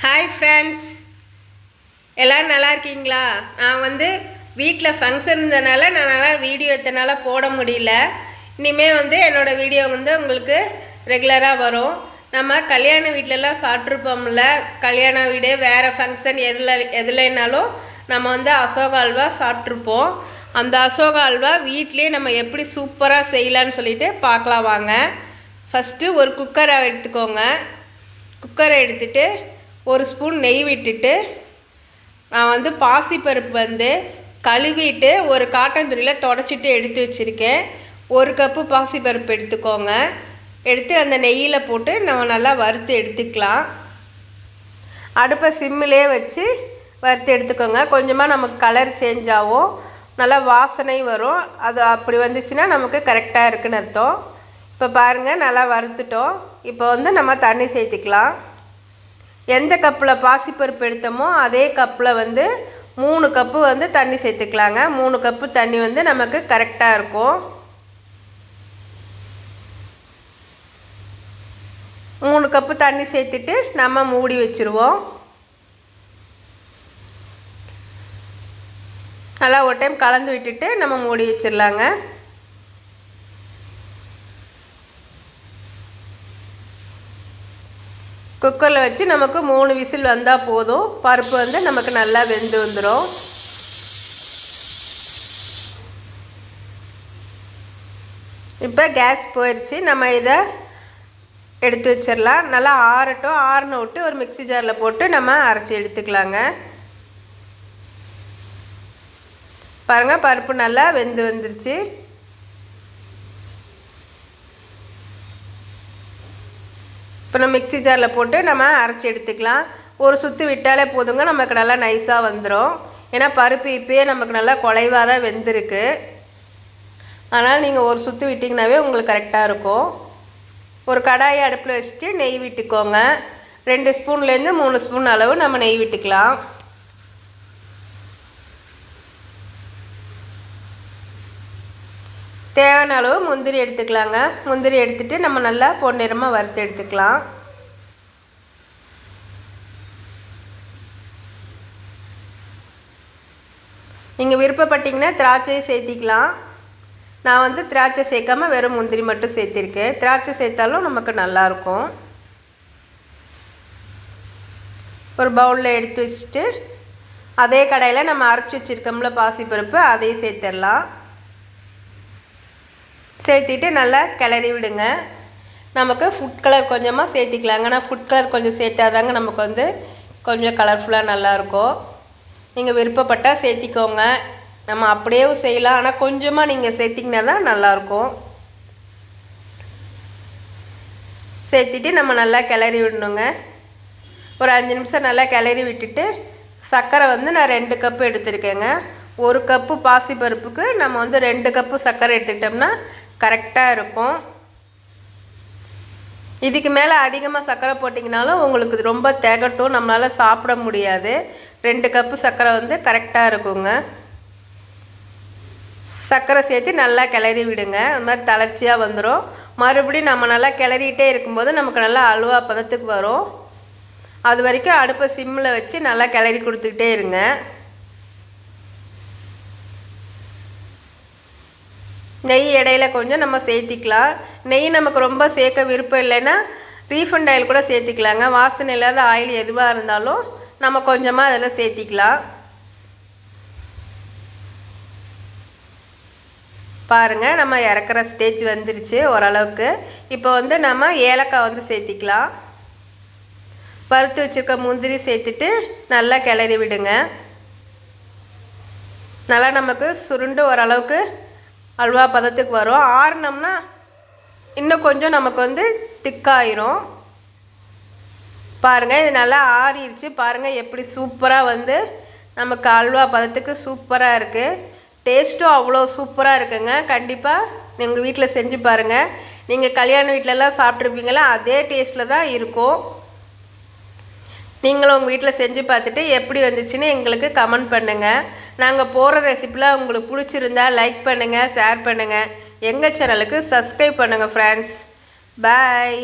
Hi friends எல்லோரும் நல்லா இருக்கீங்களா? நான் வந்து வீட்டில் ஃபங்க்ஷன் இருந்தனால நான் நல்லா வீடியோ எடுத்தனால போட முடியல. இனிமேல் வந்து என்னோடய வீடியோ வந்து உங்களுக்கு ரெகுலராக வரும். நம்ம கல்யாண வீட்டிலலாம் சாப்பிட்ருப்போம்ல கல்யாண வீடு வேறு ஃபங்க்ஷன் எதில் எதுலனாலும் நம்ம வந்து அசோக அல்வா சாப்பிட்ருப்போம். அந்த அசோக அல்வா வீட்லேயே நம்ம எப்படி சூப்பராக செய்யலான்னு சொல்லிட்டு பார்க்கலாம் வாங்க. ஃபஸ்ட்டு ஒரு குக்கரை எடுத்துக்கோங்க. குக்கரை எடுத்துகிட்டு ஒரு ஸ்பூன் நெய் விட்டுட்டு நான் வந்து பாசிப்பருப்பு வந்து கழுவிட்டு ஒரு காட்டன் துணியில் தொடச்சிட்டு எடுத்து வச்சுருக்கேன். ஒரு கப்பு பாசிப்பருப்பு எடுத்துக்கோங்க. எடுத்து அந்த நெய்யில் போட்டு நம்ம நல்லா வறுத்து எடுத்துக்கலாம். அடுப்பை சிம்மிலே வச்சு வறுத்து எடுத்துக்கோங்க. கொஞ்சமாக நமக்கு கலர் சேஞ்ச் ஆகும். நல்லா வாசனை வரும். அது அப்படி வந்துச்சுன்னா நமக்கு கரெக்டாக இருக்குன்னு அர்த்தம். இப்போ பாருங்கள் நல்லா வறுத்துட்டோம். இப்போ வந்து நம்ம தண்ணி சேர்த்துக்கலாம். எந்த கப்பில் பாசிப்பருப்பு எடுத்தோமோ அதே கப்பில் வந்து மூணு கப்பு வந்து தண்ணி சேர்த்துக்கலாங்க. மூணு கப்பு தண்ணி வந்து நமக்கு கரெக்டாக இருக்கும். மூணு கப்பு தண்ணி சேர்த்துட்டு நம்ம மூடி வச்சுருவோம். நல்லா ஒரு டைம் கலந்து விட்டுட்டு நம்ம மூடி வச்சிடலாங்க குக்கரில் வச்சு நமக்கு மூணு விசில் வந்தால் போதும். பருப்பு வந்து நமக்கு நல்லா வெந்து வந்துடும் இப்போ கேஸ் போயிடுச்சு நம்ம இதை எடுத்து வச்சிடலாம் நல்லா ஆறட்டும். ஆறுன விட்டு ஒரு மிக்சி ஜாரில் போட்டு நம்ம அரைச்சி எடுத்துக்கலாங்க. பாருங்கள் பருப்பு நல்லா வெந்து வந்துருச்சு. இப்போ நம்ம மிக்சி ஜாரில் போட்டு நம்ம அரைச்சி எடுத்துக்கலாம். ஒரு சுற்றி விட்டாலே போதுங்க நமக்கு நல்லா நைஸாக வந்துடும் ஏன்னா பருப்பு இப்போயே நமக்கு நல்லா குலைவாக தான் வெந்திருக்கு. அதனால் நீங்கள் ஒரு சுற்றி விட்டிங்கனாவே உங்களுக்கு கரெக்டாக இருக்கும். ஒரு கடாயை அடுப்பில் வச்சுட்டு நெய் விட்டுக்கோங்க. ரெண்டு ஸ்பூன்லேருந்து மூணு ஸ்பூன் அளவு நம்ம நெய் விட்டுக்கலாம். தேவையான அளவு முந்திரி எடுத்துக்கலாங்க. முந்திரி எடுத்துகிட்டு நம்ம நல்லா பொன்னிறமாக வறுத்து எடுத்துக்கலாம். நீங்கள் விருப்பப்பட்டிங்கன்னா திராட்சையை சேர்த்திக்கலாம். நான் வந்து திராட்சை சேர்க்காம வெறும் முந்திரி மட்டும் சேர்த்திருக்கேன். திராட்சை சேர்த்தாலும் நமக்கு நல்லாயிருக்கும். ஒரு பவுலில் எடுத்து வச்சுட்டு அதே கடையில் நம்ம அரைச்சி வச்சுருக்கோம்ல பாசிப்பருப்பு அதையும் சேர்த்துடலாம். சேர்த்திட்டு நல்லா கிளறி விடுங்க. நமக்கு ஃபுட் கலர் கொஞ்சமாக சேர்த்திக்கலாங்க. ஆனால் ஃபுட் கலர் கொஞ்சம் சேர்த்தாதாங்க நமக்கு வந்து கொஞ்சம் கலர்ஃபுல்லாக நல்லாயிருக்கும் நீங்கள் விருப்பப்பட்டால் சேர்த்திக்கோங்க. நம்ம அப்படியே செய்யலாம். ஆனால் கொஞ்சமாக நீங்கள் சேர்த்திங்கன்னா தான் நல்லாயிருக்கும் சேர்த்திட்டு நம்ம நல்லா கிளறி விடணுங்க. ஒரு அஞ்சு நிமிஷம் நல்லா கிளறி விட்டுட்டு சர்க்கரை வந்து நான் ரெண்டு கப்பு எடுத்திருக்கேங்க. ஒரு கப்பு பாசிப்பருப்புக்கு நம்ம வந்து ரெண்டு கப்பு சர்க்கரை எடுத்துக்கிட்டோம்னா கரெக்டாக இருக்கும். இதுக்கு மேலே அதிகமாக சர்க்கரை போட்டிங்கனாலும் உங்களுக்கு ரொம்ப திகட்டும் நம்மளால் சாப்பிட முடியாது. ரெண்டு கப்பு சர்க்கரை வந்து கரெக்டாக இருக்குங்க. சர்க்கரை சேர்த்து நல்லா கிளறி விடுங்க. அது மாதிரி தளர்ச்சியாக வந்துடும் மறுபடியும் நம்ம நல்லா கிளறிட்டே இருக்கும்போது நமக்கு நல்லா அல்வா பதத்துக்கு வரும். அது வரைக்கும் அடுப்பை சிம்மில் வச்சு நல்லா கிளறி கொடுத்துக்கிட்டே இருங்க. நெய் இடையில கொஞ்சம் நம்ம சேர்த்திக்கலாம். நெய் நமக்கு ரொம்ப சேர்க்க விருப்பம் இல்லைன்னா ரீஃபண்ட் ஆயில் கூட சேர்த்திக்கலாங்க. வாசனை இல்லாத ஆயில் எதுவாக இருந்தாலும் நம்ம கொஞ்சமாக அதில் சேர்த்திக்கலாம். பாருங்கள் நம்ம இறக்குற ஸ்டேஜ் வந்துருச்சு ஓரளவுக்கு. இப்போ வந்து நம்ம ஏலக்காய் வந்து சேர்த்திக்கலாம். வறுத்து வச்சுருக்க முந்திரி சேர்த்துட்டு நல்லா கிளறி விடுங்க. நல்லா நமக்கு சுருண்டு ஓரளவுக்கு அல்வா பதத்துக்கு வரும். ஆறுனோம்னா இன்னும் கொஞ்சம் நமக்கு வந்து திக்காயிரும். பாருங்கள் இது நல்லா ஆறிடுச்சு பாருங்கள் எப்படி சூப்பராக வந்து நமக்கு அல்வா பதத்துக்கு சூப்பராக இருக்குது டேஸ்ட்டும் அவ்வளோ சூப்பராக இருக்குங்க. கண்டிப்பாக நீங்கள் வீட்டில் செஞ்சு பாருங்கள் நீங்கள் கல்யாண வீட்டிலலாம் சாப்பிட்ருப்பீங்களா அதே டேஸ்ட்டில் தான் இருக்கும். நீங்களும் உங்கள் வீட்டில் செஞ்சு பார்த்துட்டு எப்படி வந்துச்சுன்னு எங்களுக்கு கமெண்ட் பண்ணுங்கள் நாங்கள் போகிற ரெசிப்பிலாம் உங்களுக்கு பிடிச்சிருந்தா லைக் பண்ணுங்கள் ஷேர் பண்ணுங்கள் எங்கள் சேனலுக்கு சப்ஸ்கிரைப் பண்ணுங்கள் ஃப்ரெண்ட்ஸ் பாய்